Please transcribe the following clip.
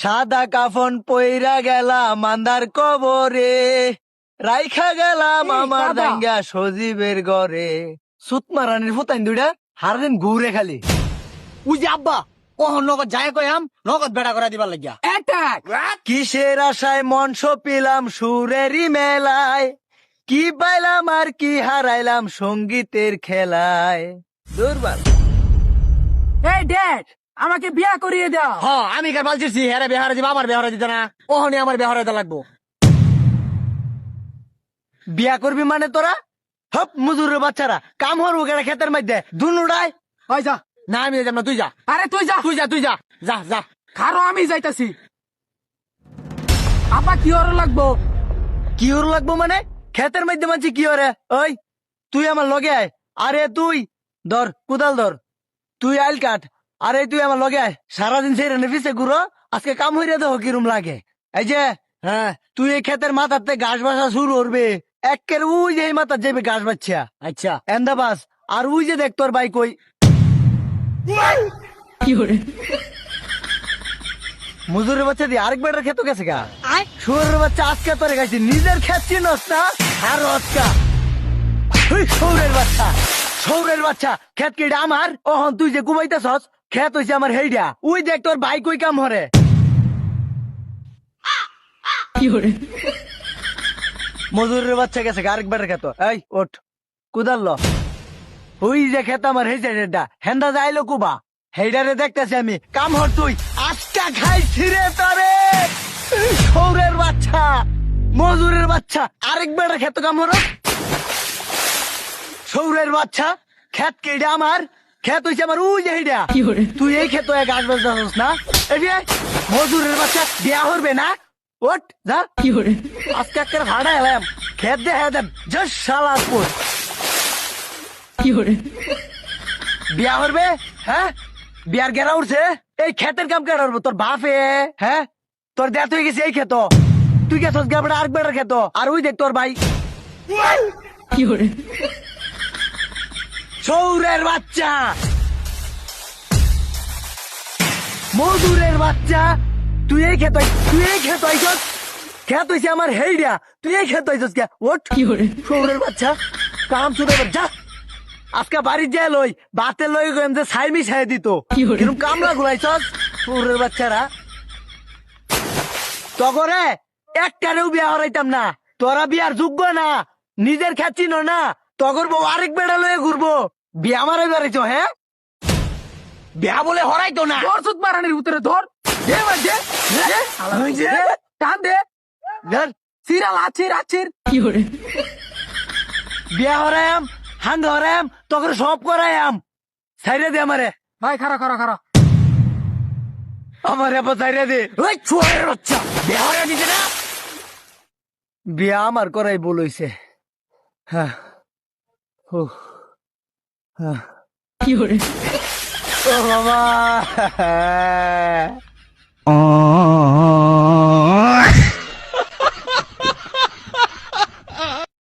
সাদা কাফন পইরা গেলাম মান্দার কবরে। রাইখা গেলাম আমার। দাঙ্গা সজীবের ঘরে। সুতমারানির ফুতাইন দুইটা হারদিন ঘুরে খালি। উই আব্বা ওহ নগদ যায় কয়াম নগদ বেড়া করে দিবার লাগিয়া। কিসের আশায় মঞ্চ পিলাম সুরেরই মেলায়? কি পাইলাম আর কি হারাইলাম সঙ্গীতের খেলায়? দুর্বল। এই ড্যাড আমাকে বিয়া করিয়ে দাও। হ আমি কার বালছিছি হ্যাঁ বেহারা দিবা আমার বেহারা দিতে না ওহনি আমার বেহারা দিতে লাগবো। বিয়া করবি মানে তোরা? হপ মুজুরের বাচ্চারা কাম হরবো কেনা ক্ষেতের মধ্যে দুনুড়ায় ওই যা। না আমি যাব না তুই যা। আরে তুই যা। তুই যা তুই যা যা যা। খারো আমি যাইতাছি। আপা কি ওর লাগবো? কি ওর লাগবো মানে? ক্ষেতের মধ্যে মানছি কি ওরে ওই তুই আমার লগে আয়। আরে তুই ধর কুদাল ধর। তুই আইল কাট আরে তুই আমার লগে সারাদিন সেই রেনে পিছে ঘুরো আজকে কাম হইরে দেহ কিরম লাগে। এই যে হ্যাঁ তুই এই ক্ষেতের মাথাতে ঘাস বাসা শুরু করবে। একের উই যে এই মাথার যাবে ঘাস বাচ্চা। আচ্ছা। এন্দাবাস আর উই যে দেখ তোর বাইক ওই মজুরের বাচ্চা দিয়ে আরেক বেটার খেতো গেছে গা। শুয়োরের বাচ্চা আজকে তোরে গেছে নিজের ক্ষেত চিনস না আর আজকা। সৌরের বাচ্চা। সৌরের বাচ্চা ক্ষেত কি এটা আমার। ওহন তুই যে ঘুমাইতেছস ক্ষেত হইছে আমার হেইডা উই দেখ তোর বাইক ওই কাম হরে মজুরের বাচ্চা গেছে গা, আরেক বেটার খেতো এই ওঠ কুদাল ল। ওই যে খেত আমার হেইছে এটা হেন্দা যাইলো কুবা। হেইডারে দেখতেছি আমি কাম হর তুই। আজকা খাইছি রে তরে সৌরের বাচ্চা মজুরের বাচ্চা আরেকবার খেত কাম হর সৌরের বাচ্চা খেত কেডা আমার খেত হইছে আমার উই যে হেইডা। তুই এই খেত এক আট বাজাস না? এই মজুরের বাচ্চা বিয়া হরবে না? ওট যা। আজকে একটা ভাড়া এলাম। খেত দে হ্যাঁ জাস্ট সালাদপুর বিয়া করবে হ্যাঁ? বিয়ার গেরা উঠছে? এই ক্ষেতের কাম কেন করব? তোর বাপে হ্যাঁ? তোর দেখ হয়ে গেছে এই খেত। তুই গেছস গাবড়া আর বেড়ার খেত। আর ওই দেখ তোর ভাই। সৌরের বাচ্চা। মজুরের বাচ্চা। তুই এই খেত তুই এই খেত খেত হইছে আমার হেইডা। তুই এই খেত আইছস কে ওঠ সৌরের বাচ্চা কাম এবার যা। আজকে বাড়ির যায় লই বাতে লই গেম যে সাইমি ছাই দিত। কিরম কামলা ঘুরাইছস সৌরের বাচ্চারা। তগরে একটারেও বিয়া হরাইতাম না। তোরা বিয়ার যোগ্য না নিজের খ্যাচিন না। তগর বউ আরেক বেড়া লয়ে ঘুরবো। বিয়া মারাই বেড়াইছ হ্যাঁ? বিয়া বলে হরাই তো না। ধর সুত মারানির উত্তরে ধর। দে ভাই দে দে, যে, দে, টান দে। সিরাল আছির আছির। বিয়া হরায়াম হান্দ হরায়াম তগর সব করায়াম সাইরে দে আমারে। ভাই খারা খারা খারা আমার এবার সাইরে দে। ওই চুয়ারের বাচ্চা। বিয়া হরাই দিতে না? বিয়া আমার করাই বলইছে হ্যাঁ। ও ও বাবা।